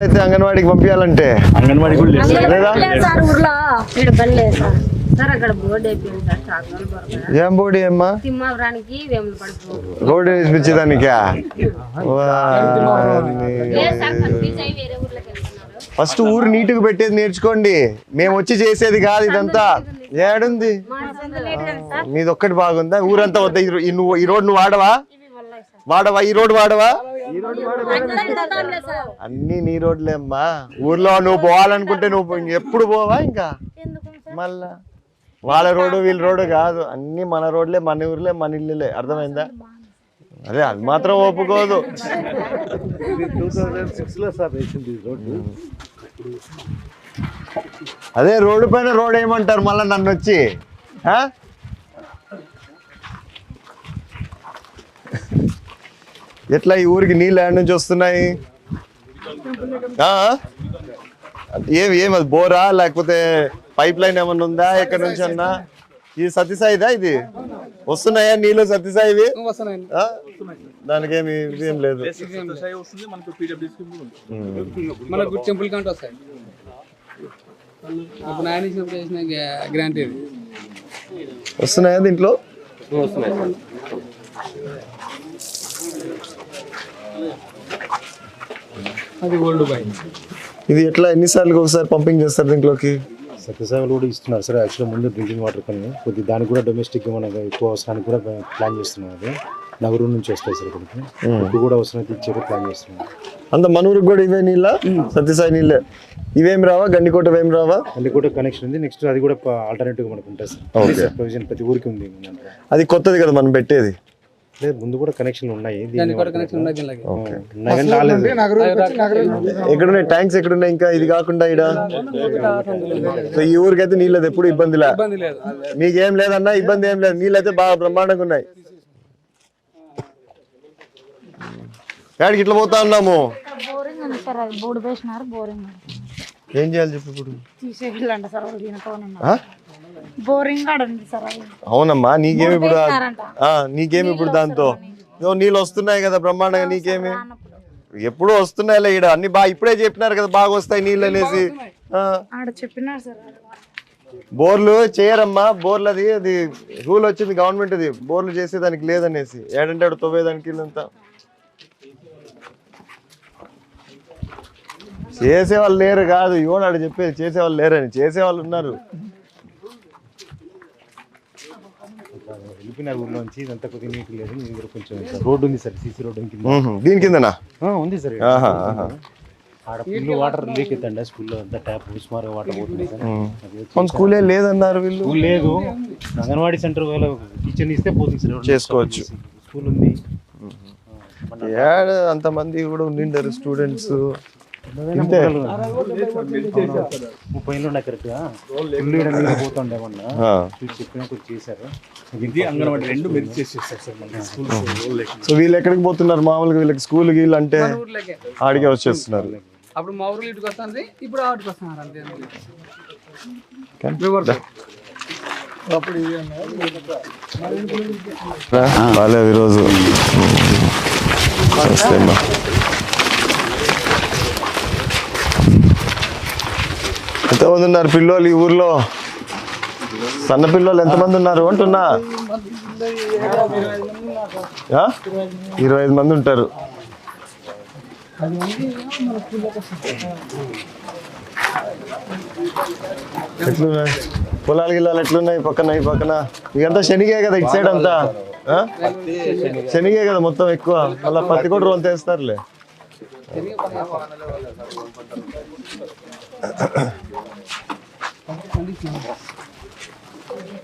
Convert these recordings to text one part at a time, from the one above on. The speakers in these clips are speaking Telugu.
అయితే అంగన్వాడికి పంపించాలంటే అంగన్వాడీ ఏం బోడి అమ్మా రోడ్డు వేసిపించేదానికా ఫస్ట్ ఊరు నీట్గా పెట్టేది నేర్చుకోండి. మేము వచ్చి చేసేది కాదు ఇదంతా. ఏడుంది? మీది ఒక్కటి బాగుందా? ఊరంతా వద్ద. ఈ నువ్వు రోడ్ నువ్వు వాడవా? వాడవా? ఈ రోడ్ వాడవా? అన్ని నీ రోడ్లే అమ్మా ఊర్లో నువ్వు పోవాలనుకుంటే నువ్వు ఇంక ఎప్పుడు పోవా ఇంకా? ఎందుకు సార్? మళ్ళా. వాళ్ళ రోడ్డు వీళ్ళ రోడ్డు కాదు. అన్ని మన రోడ్లే మన ఊర్లే మన ఇల్లులే అర్థమైందా? అదే అది మాత్రం ఒప్పుకోదు. అదే రోడ్డు పైన రోడ్ ఏమంటారు మళ్ళీ నన్ను వచ్చి? ఎట్లా ఈ ఊరికి నీళ్ళు ఏడ నుంచి వస్తున్నాయి? ఆ? ఏం ఏం అది బోరా లేకపోతే పైప్ లైన్ ఏమన్నా ఉందా? ఎక్కడి నుంచి అన్నా? ఇది సత్యసాయిదా ఇది? వస్తున్నాయా నీళ్ళు సత్యసాయివి? ఏమి ఏం లేదు. మనకు టెంపుల్ కంటే వస్తాయి అప్పుడు ఆయన ఇచ్చినప్పుడు చేసిన గ్రాంట్ ఇది వస్తున్నాయా దీంట్లో అది ఓల్డ్ బాయ్ ఇది ఎట్లా? ఎన్నిసార్లు ఒకసారి పంపింగ్ చేస్తారు దీంట్లోకి? సత్యసాయిలు కూడా ఇస్తున్నారు సార్. యాక్చువల్గా ముందు డ్రింకింగ్ వాటర్ కానీ కొద్ది దానికి కూడా డొమెస్టిక్ మనకు ఎక్కువ అవసరానికి కూడా ప్లాన్ చేస్తున్నారు అది. నగరు నుంచి వస్తాయి సార్ ఇక్కడికి. ఇప్పుడు కూడా అవసరం ఇచ్చేది ప్లాన్ చేస్తున్నారు. అంత మనూరికి కూడా ఇవే నీళ్ళ? సత్యసాయి నీళ్ళే. ఇవేం రావా? గండికోట ఏం రావా? కూడా కనెక్షన్ ఉంది. నెక్స్ట్ అది కూడా ఆల్టర్నేటివ్ మనకు ఉంటుంది. సార్. ప్రొవిజన్ ప్రతి ఊరికి ఉంది. అది కొత్తది కదా మనం పెట్టేది. లేదు ముందు కూడా కనెక్షన్లు ఉన్నాయి దానికి కూడా కనెక్షన్ ఉన్నాయి రాలేదు. ఎక్కడున్నాయి? ట్యాంక్స్ ఎక్కడున్నాయి? ఇంకా ఇది కాకుండా ఇడ సో ఈ ఊరికైతే నీళ్ళది ఎప్పుడు ఇబ్బందిలే ఇబ్బంది లేదు. మీకేం లేదన్నా ఇబ్బంది ఏం లేదు. నీళ్ళు అయితే బాగా బ్రహ్మాండంగా ఉన్నాయి. ఏడికి ఇట్లా పోతా ఉన్నాము? బోరింగ్ ఉంది సార్ అది బోర్డు వేసినారు బోరింగ్ ఏం చేయాలి చెప్పు ఇప్పుడు? తీసేయాలంట సార్ వాళ్ళు దీనికోనన్నారు ఆ? బోరింగ్ సార్ అవునమ్మా నీకేమి ఇప్పుడు ఆ- నీకేమి ఇప్పుడు దాంతో? ఇదిగో నీళ్ళు. వస్తున్నాయి కదా బ్రహ్మాండంగా నీకేమి? ఎప్పుడు వస్తున్నాయిలే ఈడ అన్ని బాగా ఇప్పుడే చెప్పినారు కదా బాగా వస్తాయి నీళ్ళు అనేసి. ఆ, ఆడ చెప్పినారు సార్ బోర్లు చేయరమ్మా బోర్లు అది అది రూల్ వచ్చింది గవర్నమెంట్ అది బోర్లు చేసేదానికి లేదనేసి. ఏడంటే ఆడ తవ్వేదానికి ఇల్లంతా. చేసేవాళ్ళు లేరు కాదు ఇవ్వడు ఆడ చెప్పేది చేసేవాళ్ళు లేరని. చేసేవాళ్ళు ఉన్నారు. వెళ్ళిపోయినారు ఊర్లోంచి ఇదంతా కొద్దిగా నీట్ లేదు. ఇది కూడా కొంచెం రోడ్డు ఉంది సార్ సీసీ రోడ్డు కింద. దీని కిందనా? ఆ, ఉంది సార్. ఆహా, ఆహా. ఆడ ఫుల్ వాటర్ లీక్ అవుతుండే స్కూల్లో? అంతా ట్యాప్ సుమారుగా వాటర్ పోతుంది సార్. అది వచ్చి- మన స్కూలే లేదన్నారు వీళ్ళు? స్కూల్ లేదు. అంగన్వాడీ సెంటర్ వాళ్ళ టీచర్ని ఇస్తే పోతుంది సార్. చేసుకోవచ్చు. స్కూల్ ఉంది. ఏడ అంతమంది కూడా ఉండిండారు స్టూడెంట్స్. ముప్పై ఏళ్ళు ఉన్నాయి కరెక్ట్గా? ఫుల్ ఈడ నీళ్ళు పోతుండే మొన్న. ఆ. చూసి చెప్పినా కొంచెం చేశారు. ఇది అంగన్వాడీ రెండు మెరిట్ చేసేస్తారు సార్ మన స్కూల్స్ సో వీళ్ళు ఎక్కడికి పోతున్నారు? మామూలుగా వీళ్ళకి స్కూల్ గీళ్ళు అంటే ఆడికే వచ్చేస్తున్నారు. అప్పుడు మా ఊర్లో ఇటుకు వస్తుంది ఇప్పుడు ఆటుకు వస్తున్నారు అంతే. బాగాలేదు ఈరోజు నమస్తే అమ్మా. ఎంతమంది ఉన్నారు పిల్లోళ్ళు ఈ ఊర్లో? సన్న పిల్లోళ్ళు ఎంతమంది ఉన్నారు అంటున్నా. ఇరవై ఐదు మంది ఉంటారు. ఎట్లున్నాయి? పొలాలు గిల్లాలు ఎట్లున్నాయి? పక్కన ఈ పక్కన. ఇదంతా శనిగే కదా ఇటు సైడ్ అంతా. శనిగే కదా మొత్తం ఎక్కువ. మళ్ళీ పత్తి కూడా రోజు తెస్తారులే.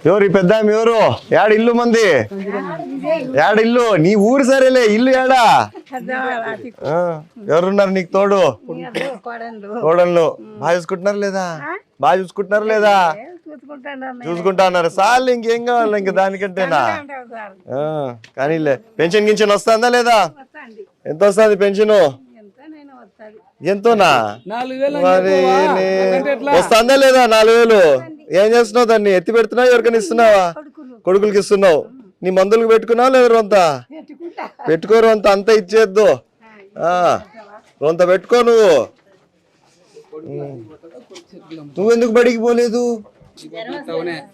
ఎవరు ఈ పెద్ద ఎవరు? యాడ ఇల్లు మంది? యాడ ఇల్లు? నీ ఊరు సరేలే ఇల్లు యాడా? ఎవరున్నారు నీకు తోడు? కోడళ్ళు. బాగా చూసుకుంటున్నారు లేదా? బాగా చూసుకుంటున్నారు లేదా? చూసుకుంటా అన్నారు సార్లు ఇంకేం కావాలి? ఇంక దానికంటేనా? కానీ పెన్షన్ గించిన వస్తుందా లేదా? ఎంత వస్తుంది పెన్షన్? ఎంతోనా? వస్తుందా లేదా నాలుగు వేలు? ఏం చేస్తున్నావు దాన్ని? ఎత్తి పెడుతున్నావు? ఎవరికైనా ఇస్తున్నావా? కొడుకులకి ఇస్తున్నావు. నీ మందులకు పెట్టుకున్నావు లేదా రొంత? పెట్టుకో రొంత అంతా ఇచ్చేద్దు. ఆ, రొంత పెట్టుకో నువ్వు. నువ్వెందుకు బడికి పోలేదు?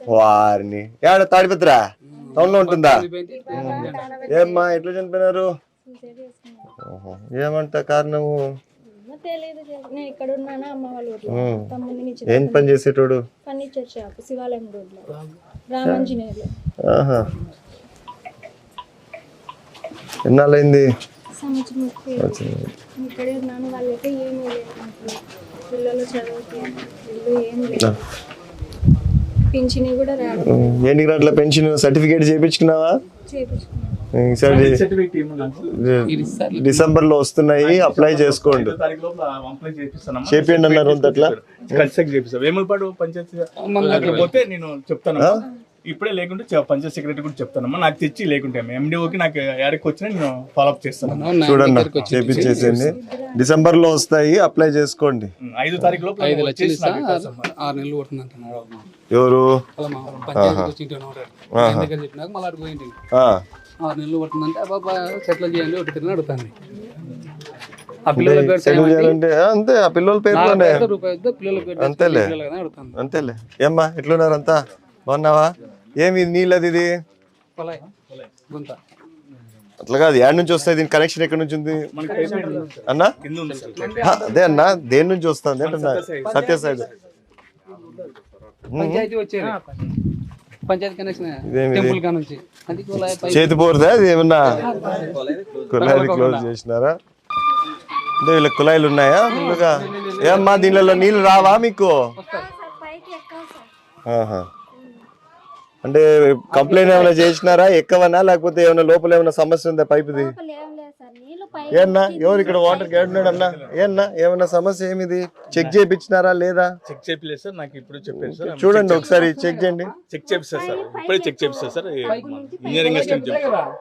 వారిని. ఏడ తాడిపత్రా టౌన్లో ఉంటుందా? ఏమ్మా ఎట్లా చనిపోయినారు? ఓహో. ఏమంట కారణము? తెలియదు నేను ఇక్కడ ఉన్నాను? అమ్మ వాళ్ళ. తమ్ముడిని నుంచి ఏం పని చేసేటోడు? ఫర్నిచర్ షాప్ శివాలయం రామాంజనేయులు ఎన్నాళ్ళైంది సంవత్సరం ముప్పై ఇక్కడే ఉన్నాను. వాళ్ళైతే ఏమీ లేదు. పిల్లలు చదువుకి ఇల్లు ఏమీ లేదు. కూడా రాదు ఎన్ని గంటల పెన్షన్ సర్టిఫికేట్ చేయించుకున్నావా? ఏమన్నా డిసెంబర్లో వస్తున్నాయి అప్లై చేసుకోండి. చేపియండి అన్నారు అట్లా వేములపాడు పంచాయతీ అక్కడ పోతే నేను చెప్తానమ్మా. ఇప్పుడే లేకుంటే పంచాయత్ సెక్రటరీ కూడా చెప్తానమ్మా. నాకు తెచ్చి లేకుంటే ఎండిఓకి నాకు యాడికి వచ్చినా నేను ఫాలోఅప్ చేస్తాను చూడన్న చేపించేసేయండి. డిసెంబర్లో వస్తాయి అప్లై చేసుకోండి. ఐదో తారీఖు లోపల ఐదు. ఆరు నెలలు పడుతుంది ఎవరు? అటు ఆరు నెలలు పడుతుందంటే అబ్బాబా సెటిల్ చేయండి ఒకటి తిరిగి అడుగుతాను ఆ పిల్లల పేరు సెటిల్ చేయాలంటే ఆ, అంతే ఆ పిల్లల పేర్లోనే రూపాయి ఇద్దా పిల్లల పేరు అంతేలే. అడుగుతాను అంతేలే. ఏమ్మా ఎట్లున్నారు అంతా? బాగున్నావా? ఏమి నీళ్ళది ఇది? పొలాయ్. గుంత. అట్లా కాదు యాడ్ నుంచి వస్తాయి దీని కనెక్షన్ ఎక్కడి నుంచి ఉంది. అన్నా? అదే అన్నా దేని నుంచి వస్తుంది? అంటున్నా సత్యసాయి పంచాయతీ వచ్చేది. పంచాయతీ కనెక్షన్ ఇదేమిది? టెంపుల్ కా నుంచి. అది కులాయి పై చేతి పోరుదా అది ఏమన్నా కుళాయి క్లోజ్ చేసినారా? అంటే వీళ్ళకి కుళాయిలు ఉన్నాయా? ఫుల్గా ఏమ్మా దీనిలో నీళ్ళు రావా మీకు. అంటే కంప్లైంట్ ఏమైనా చేసినారా? ఎక్కవనా? లేకపోతే ఏమైనా లోపల ఏమైనా సమస్య ఉందా పైపుది? ఏన్నా? ఎవరు ఇక్కడ వాటర్ గేడున్నాడు అన్నా? ఏన్నా? ఏమైనా సమస్య ఏమిది? చెక్ చేయించినారా లేదా? చెక్ చేయలేదు సార్ నాకు ఇప్పుడు చెప్పారు సార్. చూడండి ఒకసారి చెక్ చేయండి. చెక్ చేపిస్తారు సార్ ఇప్పుడే చెక్ చేపిస్తారు సార్. ఇంజనీరింగ్ అసిస్టెంట్ చెప్తారు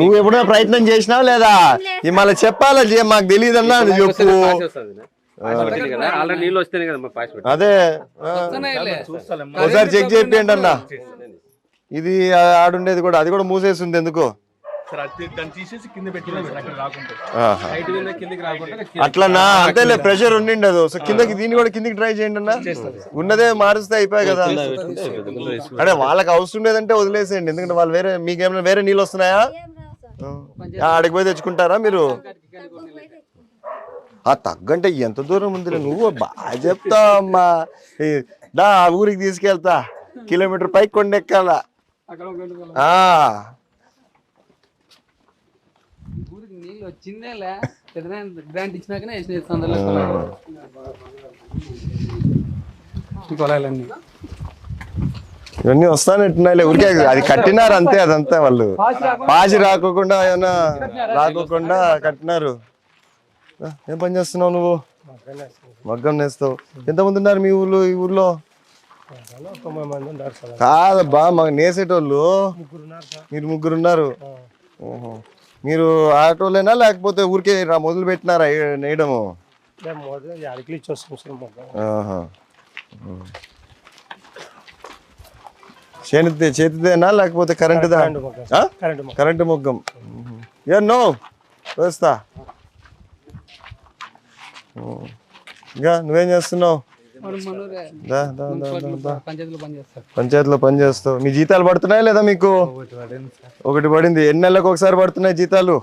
నువ్వు ఎప్పుడైనా ప్రయత్నం చేసినావా లేదా? మళ్ళీ చెప్పాలా? మాకు తెలియదు అన్నా అని చెప్పు. అదే. ఒకసారి చెక్ చేయండి అన్న. ఇది ఆడుండేది కూడా అది కూడా మూసేసింది ఎందుకు? సార్ అది దాన్ని తీసేసి కింద పెట్టినా సార్ అక్కడ రాకుండా ఆహా. హైట్ మీద కిందికి రాకుండా అట్లనా? అంతేలే ప్రెషర్ ఉండిండదు. సో కిందకి దీన్ని కూడా కిందకి ట్రై చేయండి అన్న. ఉన్నదే మారుస్తే అయిపోయాయి కదా. అదే వాళ్ళకి అవసరం లేదంటే వదిలేసేయండి. ఎందుకంటే వాళ్ళు వేరే మీకేమైనా వేరే నీళ్ళు వస్తున్నాయా? ఆడికి పోయి తెచ్చుకుంటారా మీరు? ఆ తగ్గంటే ఎంత దూరం ఉంది నువ్వు బాగా చెప్తావు అమ్మా. దా ఆ ఊరికి తీసుకెళ్తా. కిలోమీటర్ పైకి కొండెక్కాలా అక్కడ ఒక గంట ఆ ఊరికి నీళ్ళు వచ్చిందేలే. పెద్ద గ్రాంట్ ఇచ్చినాకనే వేసిన ఇవన్నీ వస్తానంటున్నాయిలే ఊరికే అది కట్టినారు అంతే అదంతా వాళ్ళు. పాసి రాకోకుండా ఏమన్నా రాకోకుండా కట్టినారు. ఏం పని చేస్తున్నావు నువ్వు? మగ్గం నేస్తావు. ఎంతమంది ఉన్నారు మీ ఊర్లో ఈ ఊర్లో? కాదబ్బా మాకు నేసేటోళ్ళు. మీరు ముగ్గురు ఉన్నారు. ఓహో. మీరు ఆటోలేనా లేకపోతే ఊరికే రా- మొదలు పెట్టినారా నేయడము. చేతిదే చేతిదేనా లేకపోతే కరెంటుదా? ఆ? కరెంటు మొగ్గం. ఏ నో. వేస్తా. ఇంకా నువ్వేం చేస్తున్నావు? పంచాయతీలో పనిచేస్తారు పంచాయతీలో పని చేస్తావు. మీ జీతాలు పడుతున్నాయా లేదా మీకు? ఒకటి పడింది ఎన్ని నెలలకు ఒకసారి పడుతున్నాయి జీతాలు?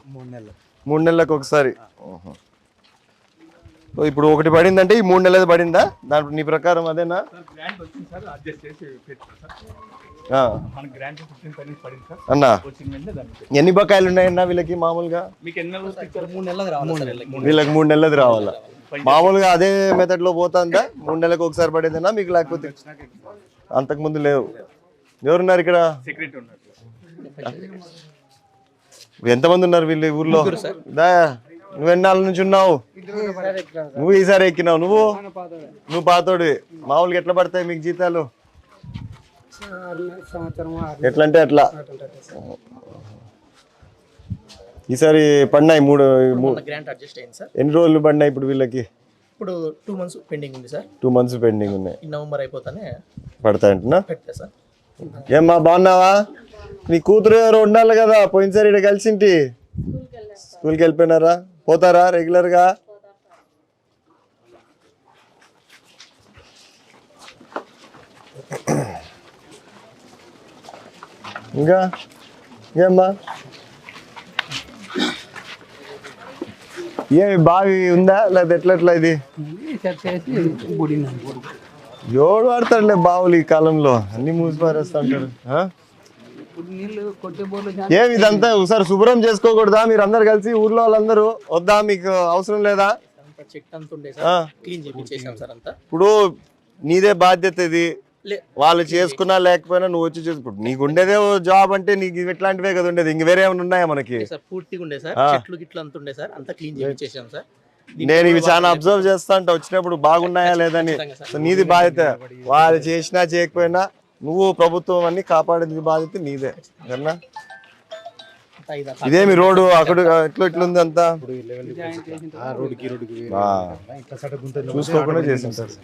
మూడు నెలలకు ఒకసారి. ఓహో. సో ఇప్పుడు ఒకటి పడిందంటే ఈ మూడు నెలలు పడిందా? దాని నీ ప్రకారం అదేనా? గ్రాంట్ వచ్చింది సార్ అడ్జస్ట్ చేసి పెట్టారు సార్. ఆ, మన గ్రాంట్ ఫిఫ్టీన్ పర్సెంట్ పడింది సార్. అన్నా? ఎన్ని బకాయిలు ఉన్నాయన్నా వీళ్ళకి మామూలుగా? మీకు ఎన్ని నెలలు ఇచ్చారు మూడు నెలలు రావాలి వీళ్ళకి. మూడు నెలలది రావాలా? మామూలుగా అదే మెథడ్లో పోతుందా? మూడు నెలలకు ఒకసారి పడేదేనా మీకు లేకపోతే? అంతకు ముందు లేవు. ఎవరున్నారు ఇక్కడ? ఎంతమంది ఉన్నారు వీళ్ళు ఈ ఊర్లో? దా. నువ్వు ఎన్నాళ్ళ నుంచి ఉన్నావు? నువ్వు ఈసారి ఎక్కినావు నువ్వు? నువ్వు పాతోడివి. మామూలుగా ఎట్లా పడతాయి మీకు జీతాలు? ఎట్లా అంటే అట్లా. ఈసారి పడినాయి మూడు మూ- గ్రాంట్ అడ్జస్ట్ అయింది సార్. ఎన్ని రోజులు పడినాయి ఇప్పుడు వీళ్ళకి? ఇప్పుడు టూ మంత్స్ పెండింగ్ ఉంది సార్. టూ మంత్స్ పెండింగ్ ఉన్నాయి. నవంబర్ అయిపోతానే పడతాయంటున్నా పెట్టా సార్. ఏమ్మా బాగున్నావా? నీ కూతురు ఎవరు ఉండాలి కదా పోయినసారి ఇక్కడ కలిసింటి. స్కూల్కి వెళ్ళిపోయినారా? పోతారా రెగ్యులర్గా? ఇంకా ఇంకేమ్మా ఏమి బావి ఉందా? లేదా ఎట్లా ఎట్లా ఇది? ఎవడు వాడతాడులే బావులు ఈ కాలంలో? అన్ని మూసి పారేస్తుంటారు ఏమి ఇదంతా ఒకసారి శుభ్రం చేసుకోకూడదా? మీరు అందరు కలిసి ఊర్లో వాళ్ళందరూ వద్దా? మీకు అవసరం లేదా? ఇప్పుడు నీదే బాధ్యత ఇది. వాళ్ళు చేసుకున్నా లేకపోయినా నువ్వు వచ్చి చేసుకుంటు నీకు ఉండేదే జాబ్ అంటే నీకు ఇట్లాంటివే కదా ఉండేది. ఇంక వేరే ఏమైనా ఉన్నాయా మనకి? సార్ పూర్తిగా ఉండే సార్. ఆ. చెట్లు గిట్లు అంత ఉండే సార్. అంతా క్లీన్ చేపించేసాం సార్. నేను ఇవి చాలా అబ్జర్వ్ చేస్తా అంట వచ్చినప్పుడు బాగున్నాయా లేదని. నీది బాధ్యత. వాళ్ళు చేసినా చేయకపోయినా నువ్వు ప్రభుత్వం అన్ని కాపాడేది బాధ్యత నీదే. సరేనా ఇది ఇదేమి రోడ్డు అక్కడ ఎట్లా ఇట్లుంది అంతా. ఇట్లా చూసుకోకుండా చేసింటారు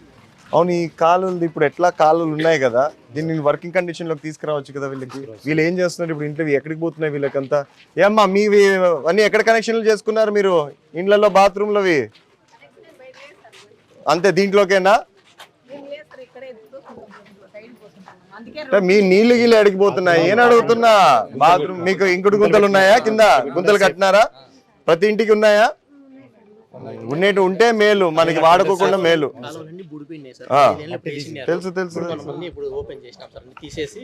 అవును ఈ కాలువలు ఇప్పుడు ఎట్లా కాలువలు ఉన్నాయి కదా దీన్ని వర్కింగ్ కండిషన్లోకి తీసుకురావచ్చు కదా వీళ్ళకి? వీళ్ళు ఏం చేస్తున్నారు ఇప్పుడు ఇంట్లో? ఎక్కడికి పోతున్నాయి వీళ్ళకంతా? ఏమ్మా మీవి అన్ని ఎక్కడ కనెక్షన్లు చేసుకున్నారు మీరు? ఇండ్లలో బాత్రూమ్లవి అంతే దీంట్లోకేనా? అంటే మీ నీళ్ళు గీళ్ళు ఎడికి పోతున్నాయి ఏం అడుగుతున్నా? బాత్రూమ్ మీకు ఇంకుడు గుంతలు ఉన్నాయా కింద? గుంతలు కట్టినారా? ప్రతి ఇంటికి ఉన్నాయా? ఉండేటి ఉంటే మేలు. మనకి వాడుకోకుండా మేలు. తెలుసు తెలుసు తీసేసి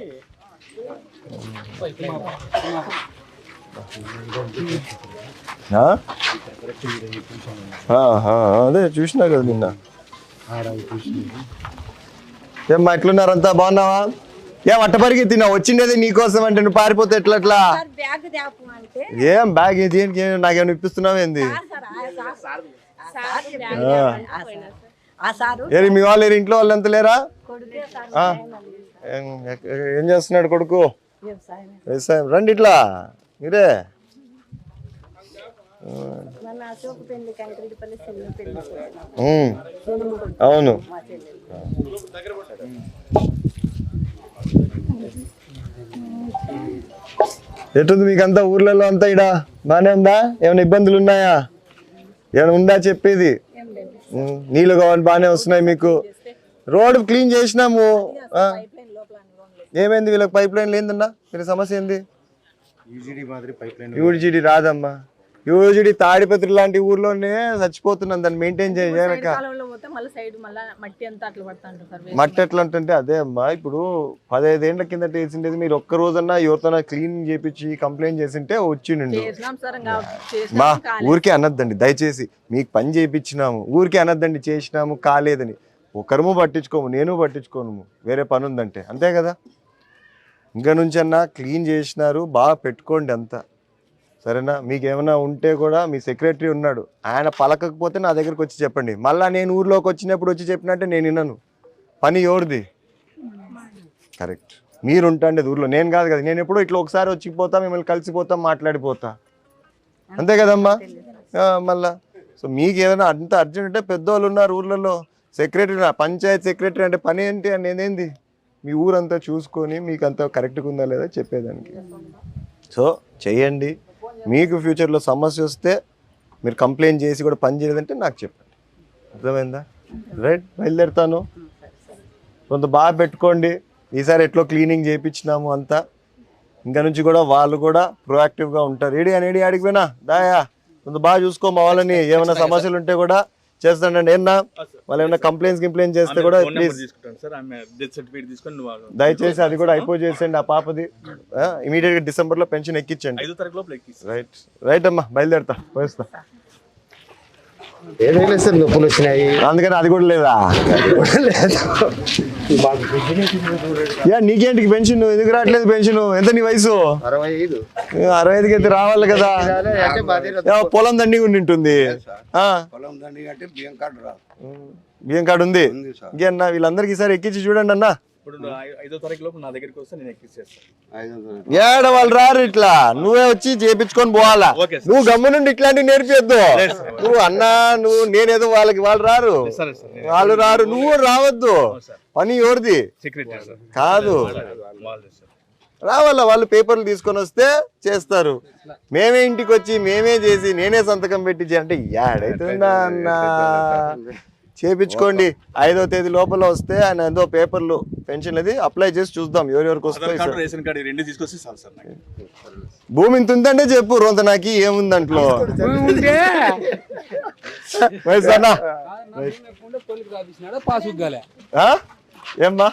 అదే చూసినా కదా నిన్న. ఏమ్మా ఎట్లున్నారంతా? బాగున్నావా? ఏం అట్ట పరిగెత్తినా వచ్చిండేది నీకోసం అంటే నువ్వు పారిపోతే ఎట్లా ఎట్లా బ్యాగ్ తేపు అంటే ఏం బ్యాగ్ ఏం నాకేమైనా ఇప్పిస్తున్నావు ఏంది? ఆ సారు. ఏరి మీ వాళ్ళు ఏరి ఇంట్లో వాళ్ళు ఎంత లేరా? కొడుకే సార్ ఆ? ఏం చేస్తున్నాడు కొడుకు? వ్యవసాయం. రండి ఇట్లా. మీరే అవును. ఎటుంది మీకు అంతా ఊర్లలో అంతా ఇడా? బానే ఉందా? ఏమైనా ఇబ్బందులు ఉన్నాయా? ఏమైనా ఉందా చెప్పేది? నీళ్ళు కావాలి బాగానే వస్తున్నాయి మీకు. రోడ్ క్లీన్ చేసినాము. ఏమైంది వీళ్ళకి? పైప్ లైన్ లేదన్నా వీళ్ళ సమస్య ఏంది? యూజిడి రాదమ్మా. యూజిడి తాడిపత్రి లాంటి ఊర్లోనే చచ్చిపోతున్నాం దాన్ని మెయింటైన్ చేయలేక మళ్ళీ మట్టి ఎట్లా అంటే అదే అమ్మా ఇప్పుడు పదహైదేళ్ళ కిందట వేసిండేది మీరు ఒక్క రోజన్నా ఎవరితోనా క్లీన్ చేపించి కంప్లైంట్ చేసింటే వచ్చిండు. మా. ఊరికే అనొద్దండి దయచేసి మీకు పని చేయించినాము ఊరికే అనొద్దండి చేసినాము కాలేదని. ఒకరము పట్టించుకోము నేను పట్టించుకోను వేరే పని ఉందంటే అంతే కదా? ఇంకా నుంచి అన్నా క్లీన్ చేసినారు బాగా పెట్టుకోండి అంతా. సరేనా? మీకు ఏమైనా ఉంటే కూడా మీ సెక్రటరీ ఉన్నాడు. ఆయన పలకకపోతే నా దగ్గరకు వచ్చి చెప్పండి. మళ్ళీ నేను ఊర్లోకి వచ్చినప్పుడు వచ్చి చెప్పినట్టే నేను విన్నాను పని ఎవరిది? కరెక్ట్. మీరు ఉంటండి ఊర్లో. నేను కాదు కదా. నేను ఎప్పుడో ఇట్లా ఒకసారి వచ్చిపోతా మిమ్మల్ని కలిసిపోతాం మాట్లాడిపోతా. అంతే కదమ్మా? మళ్ళా. సో మీకు ఏదైనా అంత అర్జెంట్ అంటే పెద్దవాళ్ళు ఉన్నారు ఊర్లలో. సెక్రటరీ పంచాయత్ సెక్రటరీ అంటే పని ఏంటి అని ఏంది మీ ఊరంతా చూసుకొని మీకు అంతా కరెక్ట్గా ఉందా లేదా చెప్పేదానికి. సో చెయ్యండి మీకు ఫ్యూచర్లో సమస్య వస్తే మీరు కంప్లైంట్ చేసి కూడా పని చేయలేదంటే నాకు చెప్పండి. అర్థమైందా? రైట్ బయలుదేరుతాను. కొంత బాగా పెట్టుకోండి. ఈసారి ఎట్లో క్లీనింగ్ చేయించినాము అంతా. ఇంకా నుంచి కూడా వాళ్ళు కూడా ప్రొయాక్టివ్గా ఉంటారు. ఏడి అని ఏడి ఆడికి పోయినా? దాయా కొంత బాగా చూసుకో మా వాళ్ళని. ఏమైనా సమస్యలు ఉంటే కూడా చేస్తానండి. ఏమన్నా వాళ్ళు ఏమైనా కంప్లైంట్స్ కంప్లైంట్ చేస్తే కూడా ప్లీజ్ దయచేసి అది కూడా అయిపో చేసేయండి. ఆ పాపది ఇమీడియట్గా డిసెంబర్లో పెన్షన్ ఎక్కించండి. రైట్ రైట్ అమ్మా బయలుదేరుతా. పోయిస్తా. సార్ నొప్పులు వచ్చినాయి. అందుకని అది కూడా లేదా? యా నీకేంటి పెన్షన్? ఎందుకు రావట్లేదు పెన్షన్? ఎంత నీ వయసు? అరవై ఐదు. అరవై ఐదుకి అయితే రావాలి కదా. యా, పొలం దండిగా ఉండి ఉంటుంది ఆ, పొలం దండి అంటే బియ్యం కార్డు రాదు. బియ్యం కార్డు ఉంది? ఉంది సార్. ఇంకేనా వీళ్ళందరికి ఈసారి ఎక్కించి చూడండి అన్న. ఇప్పుడు నువ్వు ఐ- ఐదో తారీఖు లోపు నా దగ్గరికి వస్తే నేను ఎక్కిస్తాను ఐదు వందలు. ఏడ వాళ్ళు రారు ఇట్లా. నువ్వే వచ్చి చేపించుకొని పోవాలా. నువ్వు గమ్ము నుండి ఇట్లాంటివి నేర్పియొద్దు నువ్వు అన్నా నువ్వు నేనేదో వాళ్ళకి వాళ్ళు రారు. సరే సార్ నేను వాళ్ళు రారు. నువ్వు రావద్దు. సార్. పని ఎవరిది? Secretary sir. కాదు. రావాలా? వాళ్ళు పేపర్లు తీసుకొని వస్తే చేస్తారు. మేమే ఇంటికి వచ్చి మేమే చేసి నేనే సంతకం పెట్టి అంటే యాడైతుందా అన్న? చేపించుకోండి. ఐదో తేదీ లోపల వస్తే ఆయన ఏదో పేపర్లు పెన్షన్ అది అప్లై చేసి చూద్దాం ఎవరెవరికి వస్తాయి కార్డు సార్. రేషన్ కార్డు ఈ రెండు తీసుకొస్తే చాలు సార్ నాకు. భూమి ఇంత ఉందంటే చెప్పు రొంత నాకు ఏముంది ఆ? ఏమ్మా?